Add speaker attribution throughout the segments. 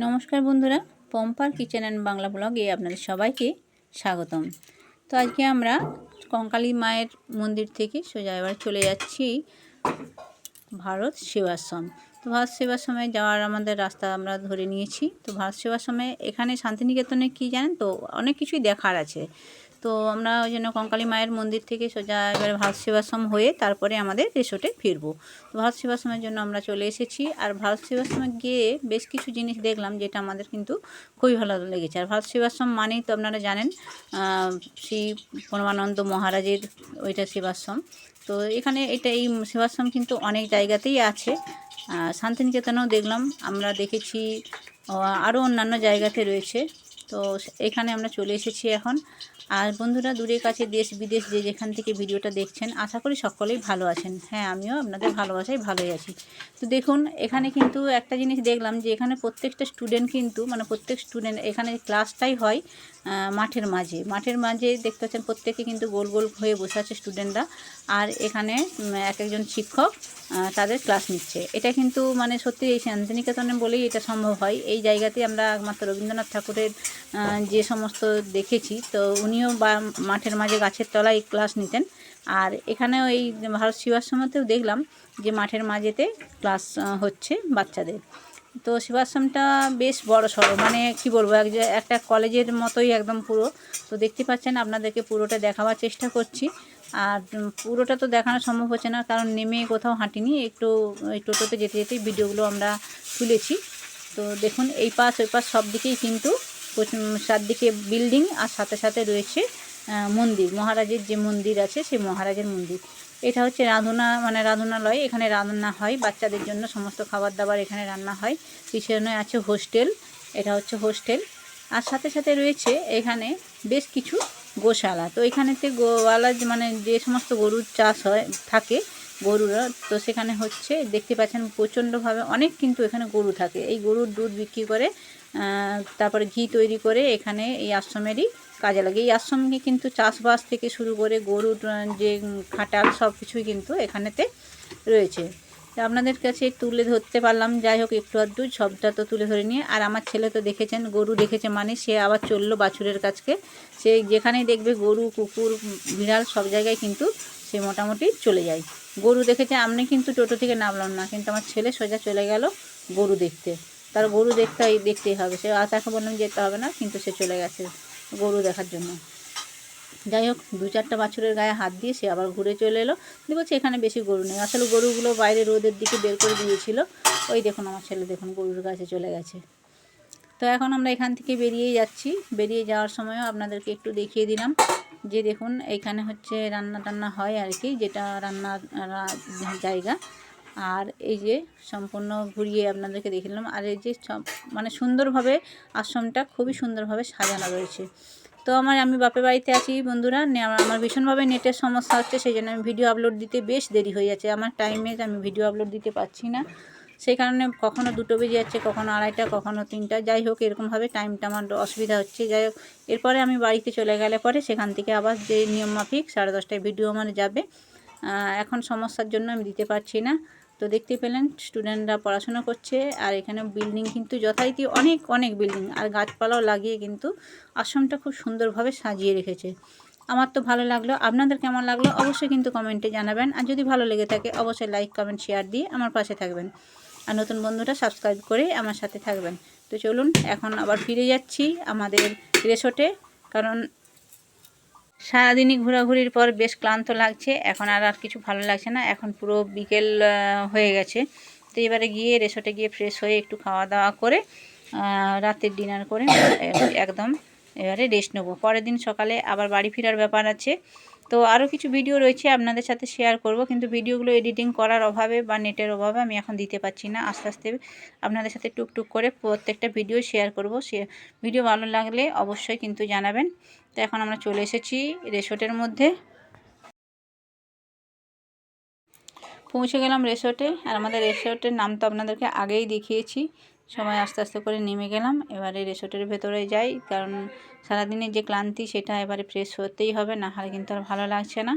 Speaker 1: নমস্কার বন্ধুরা, পম্পার kitchen and Bangla ব্লগে আপনাদের সবাইকে স্বাগতম। তো আজকে আমরা কঙ্কালী মায়ের মন্দির থেকে সোজা এবার চলে যাচ্ছি ভারত সেবাশ্রম। তো ভারত সেবাশ্রমে যাওয়ার আমাদের রাস্তা আমরা ধরে নিয়েছি। তো ভারত সেবাশ্রমে এখানে শান্তিনিকেতনে কি জানেন তো, অনেক কিছুই দেখার আছে। তো আমরা ওই জন্য কঙ্কালী মায়ের মন্দির থেকে সোজা এবারে ভারত সেবাশ্রম হয়ে তারপরে আমাদের রেসোর্টে ফিরবো। তো ভারত সেবাশ্রমের জন্য আমরা চলে এসেছি আর ভারত সেবাশ্রমে গিয়ে বেশ কিছু জিনিস দেখলাম যেটা আমাদের কিন্তু খুবই ভালো লেগেছে। আর ভারত সেবাশ্রম মানেই তো আপনারা জানেন শ্রী পরমানন্দ মহারাজের ওইটা সেবাশ্রম তো এখানে এটা এই সেবাশ্রম কিন্তু অনেক জায়গাতেই আছে। শান্তিনিকেতনেও দেখলাম, আমরা দেখেছি আরও অন্যান্য জায়গাতে রয়েছে। তো এখানে আমরা চলে এসেছি এখন। আর বন্ধুরা দূরের কাছে দেশ বিদেশ যে যেখান থেকে ভিডিওটা দেখছেন, আশা করি সকলেই ভালো আছেন। হ্যাঁ আমিও আপনাদের ভালোবাসায় ভালোই আছি। তো দেখুন, এখানে কিন্তু একটা জিনিস দেখলাম যে এখানে প্রত্যেকটা স্টুডেন্ট কিন্তু মানে প্রত্যেক স্টুডেন্ট এখানে ক্লাসটাই হয় মাঠের মাঝে। মাঠের মাঝে দেখতে পাচ্ছেন প্রত্যেকে কিন্তু গোল গোল হয়ে বসে আছে স্টুডেন্টরা আর এখানে এক একজন শিক্ষক তাদের ক্লাস নিচ্ছে। এটা কিন্তু মানে সত্যি, এই শান্তিনিকেতনে বলেই এটা সম্ভব হয়। এই জায়গাতে আমরা একমাত্র রবীন্দ্রনাথ ঠাকুরের যে সমস্ত দেখেছি, তো উনিও বা মাঠের মাঝে গাছের তলায় ক্লাস নিতেন। আর এখানেও এই ভারত শিবাশ্রমতেও দেখলাম যে মাঠের মাঝেতে ক্লাস হচ্ছে বাচ্চাদের। তো শিবাশ্রমটা বেশ বড় সড়ো মানে কি বলব, এক একটা কলেজের মতোই একদম পুরো। তো দেখতে পাচ্ছেন, আপনাদেরকে পুরোটা দেখাবার চেষ্টা করছি। আর পুরোটা তো দেখানো সম্ভব হচ্ছে না, কারণ নেমে কোথাও হাঁটিনি। একটু এই টোটোতে যেতে যেতেই ভিডিওগুলো আমরা তুলেছি। তো দেখুন, এই পাশ, ওই পাশ সব দিকেই কিন্তু চারদিকে বিল্ডিং আর সাথে সাথে রয়েছে মন্দির। মহারাজের যে মন্দির আছে, সেই মহারাজের মন্দির। এটা হচ্ছে রাঁধুনা মানে রাঁধুনালয়। এখানে রান্না হয়, বাচ্চাদের জন্য সমস্ত খাবার দাবার এখানে রান্না হয়। পিছনে আছে হোস্টেল এটা হচ্ছে হোস্টেল আর সাথে সাথে রয়েছে এখানে বেশ কিছু গোশালা। তো এখানেতে গোওয়ালা মানে যে সমস্ত গরুর চাষ হয়, থাকে গরুরা, তো সেখানে হচ্ছে, দেখতে পাচ্ছেন প্রচণ্ডভাবে অনেক কিন্তু এখানে গরু থাকে। এই গরুর দুধ বিক্রি করে তারপরে ঘি তৈরি করে এখানে এই আশ্রমেরই কাজে লাগে। এই আশ্রমকে কিন্তু চাষবাস থেকে শুরু করে গরুর যে খাটাল সব কিছুই কিন্তু এখানেতে রয়েছে। আপনাদের কাছে তুলে ধরতে পারলাম, যাই হোক একটু আধটু সবটা তো তুলে ধরে নিয়ে। আর আমার ছেলে তো দেখেছেন, গরু দেখেছে মানে সে আবার চলল বাছুরের কাছকে। সে যেখানেই দেখবে গরু, কুকুর, বিড়াল সব জায়গায় কিন্তু সে মোটামুটি চলে যায়। গরু দেখেছে আমি কিন্তু টোটো থেকে নামলাম না, কিন্তু আমার ছেলে সোজা চলে গেল গরু দেখতে। তার গরু দেখতে, দেখতেই হবে। সে আর তাকে বললাম যেতে হবে না, কিন্তু সে চলে গেছে গরু দেখার জন্য। যাই হোক, দু চারটা বাছুরের গায়ে হাত দিয়ে সে আবার ঘুরে চলে এলো। দিয়ে বলছে, এখানে বেশি গরু নেই। আসলে গরুগুলো বাইরে রোদের দিকে বের করে দিয়েছিল। ওই দেখুন আমার ছেলে, দেখুন গরুর কাছে চলে গেছে। তো এখন আমরা এখান থেকে বেরিয়েই যাচ্ছি। বেরিয়ে যাওয়ার সময়ও আপনাদেরকে একটু দেখিয়ে দিলাম যে দেখুন এইখানে হচ্ছে রান্না টান্না হয় আর কি, যেটা রান্নার জায়গা। আর এই যে সম্পূর্ণ ঘুরিয়ে আপনাদেরকে দেখিলাম আর এই যে মানে সুন্দরভাবে আশ্রমটা খুবই সুন্দরভাবে সাজানো রয়েছে। তো আমার, আমি বাপের বাড়িতে আছি বন্ধুরা। আমার ভীষণভাবে নেটের সমস্যা হচ্ছে, সেই জন্য আমি ভিডিও আপলোড দিতে বেশ দেরি হয়ে যাচ্ছে। আমার টাইমে আমি ভিডিও আপলোড দিতে পারছি না। সেই কারণে কখনো দুটো বেজে যাচ্ছে, কখনো আড়াইটা, কখনো তিনটা। যাই হোক, এরকমভাবে টাইমটা আমার অসুবিধা হচ্ছে। যাই হোক, এরপরে আমি বাড়িতে চলে গেলে পরে সেখান থেকে আবার যে নিয়ম মাফিক সাড়ে দশটায় ভিডিও আমার যাবে। এখন সমস্যার জন্য আমি দিতে পারছি না। তো দেখতে পেলেন স্টুডেন্টরা পড়াশোনা করছে, আর এখানে বিল্ডিং কিন্তু যথারীতি অনেক অনেক বিল্ডিং আর গাছপালাও লাগিয়ে কিন্তু আশ্রমটা খুব সুন্দরভাবে সাজিয়ে রেখেছে। আমার তো ভালো লাগল, আপনাদের কেমন লাগল অবশ্যই কিন্তু কমেন্টে জানাবেন, আর যদি ভালো লেগে থাকে অবশ্যই লাইক কমেন্ট শেয়ার দিয়ে আমার পাশে থাকবেন। আর নতুন বন্ধুরা সাবস্ক্রাইব করে আমার সাথে থাকবেন। তো চলুন, এখন আবার ফিরে যাচ্ছি আমাদের রেসোর্টে কারণ সারাদিনই ঘোরাঘুরির পর বেশ ক্লান্ত লাগছে, এখন আর আর কিছু ভালো লাগছে না, এখন পুরো বিকেল হয়ে গেছে। তো এবারে গিয়ে রেসর্টে গিয়ে ফ্রেশ হয়ে একটু খাওয়া দাওয়া করে রাতের ডিনার করে একদম এবারে রেস্ট নেব। পরের দিন সকালে আবার বাড়ি ফেরার ব্যাপার আছে। তো আরও কিছু ভিডিও রয়েছে, আপনাদের সাথে শেয়ার করব। কিন্তু ভিডিওগুলো এডিটিং করার অভাবে বা নেটের অভাবে আমি এখন দিতে পারছি না। আস্তে আস্তে আপনাদের সাথে টুকটুক করে প্রত্যেকটা ভিডিও শেয়ার করব। ভিডিও ভালো লাগলে অবশ্যই কিন্তু জানাবেন। তো এখন আমরা চলে এসেছি রেসর্টের মধ্যে। পৌঁছে গেলাম রেসর্টে আর আমাদের রেসর্টের নাম তো আপনাদেরকে আগেই দেখিয়েছি। সবাই আস্তে আস্তে করে নেমে গেলাম। এবারে রেসর্টের ভেতরে যাই, কারণ সারাদিনের যে ক্লান্তি সেটা এবারে ফ্রেশ হতেই হবে, না হলে কিন্তু আর ভালো লাগছে না।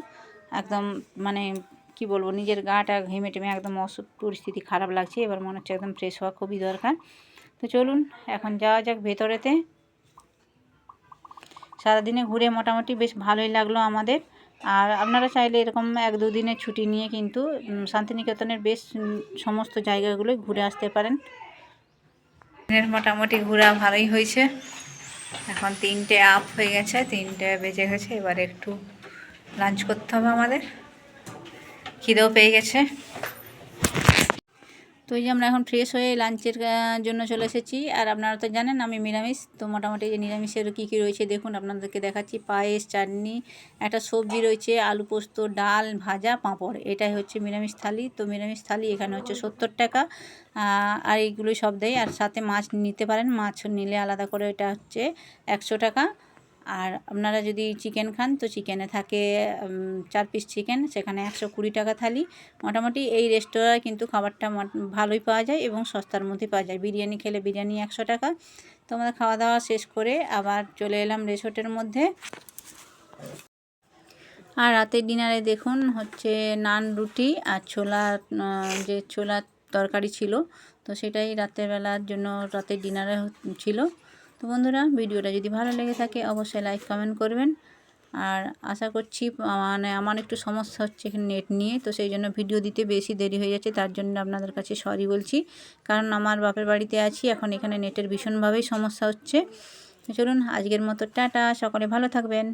Speaker 1: একদম মানে কি বলব, নিজের গাটা ঘেমে টেমে একদম অসুখ পরিস্থিতি খারাপ লাগছে, এবার মনে হচ্ছে একদম ফ্রেশ হওয়া খুবই দরকার। তো চলুন, এখন যাওয়া যাক ভেতরেতে। সারাদিনে ঘুরে মোটামুটি বেশ ভালোই লাগল আমাদের। আর আপনারা চাইলে এরকম এক দুদিনের ছুটি নিয়ে কিন্তু শান্তিনিকেতনের বেশ সমস্ত জায়গাগুলোই ঘুরে আসতে পারেন। দিনের মোটামুটি ঘোরা ভালোই হয়েছে। এখন তিনটে আপ হয়ে গেছে, তিনটে বেজে গেছে, এবার একটু লাঞ্চ করতে হবে আমাদের। খিদেও পেয়ে গেছে। তো এই যে আমরা এখন ফ্রেশ হয়ে লাঞ্চের জন্য চলে এসেছি। আর আপনারা তো জানেন, আমি নিরামিষ, তো মোটামুটি যে নিরামিষের কী কী রয়েছে দেখুন, আপনাদেরকে দেখাচ্ছি। পায়েস, চাটনি, একটা সবজি রয়েছে, আলু পোস্ত, ডাল, ভাজা, পাঁপড়। এটাই হচ্ছে নিরামিষ থালি। তো নিরামিষ থালি এখানে হচ্ছে সত্তর টাকা। আর এইগুলো সব দেয়। আর সাথে মাছ নিতে পারেন। মাছ নিলে আলাদা করে এটা হচ্ছে একশো টাকা। আর আপনারা যদি চিকেন খান, তো চিকেনে থাকে চার পিস চিকেন সেখানে একশো কুড়ি টাকা থালি। মোটামুটি এই রেস্তোরাঁয় কিন্তু খাবারটা ভালোই পাওয়া যায় এবং সস্তার মধ্যে পাওয়া যায়। বিরিয়ানি খেলে বিরিয়ানি একশো টাকা। তো আমাদের খাওয়া দাওয়া শেষ করে আবার চলে এলাম রিসোর্টের মধ্যে। আর রাতের ডিনারে দেখুন, হচ্ছে নান রুটি আর ছোলা যে ছোলার তরকারি ছিল, তো সেটাই রাতের বেলার জন্য রাতের ডিনারে ছিল। তো বন্ধুরা, ভিডিওটা যদি ভালো লেগে থাকে, অবশ্যই লাইক কমেন্ট করবেন। আর আশা করছি মানে আমার একটু সমস্যা হচ্ছে এখানে নেট নিয়ে, তো সেই জন্য ভিডিও দিতে বেশি দেরি হয়ে যাচ্ছে, তার জন্য আপনাদের কাছে সরি বলছি। কারণ আমার বাপের বাড়িতে আছি, এখন এখানে নেটের ভীষণভাবেই সমস্যা হচ্ছে। চলুন, আজকের মতো টাটা, সকলে ভালো থাকবেন।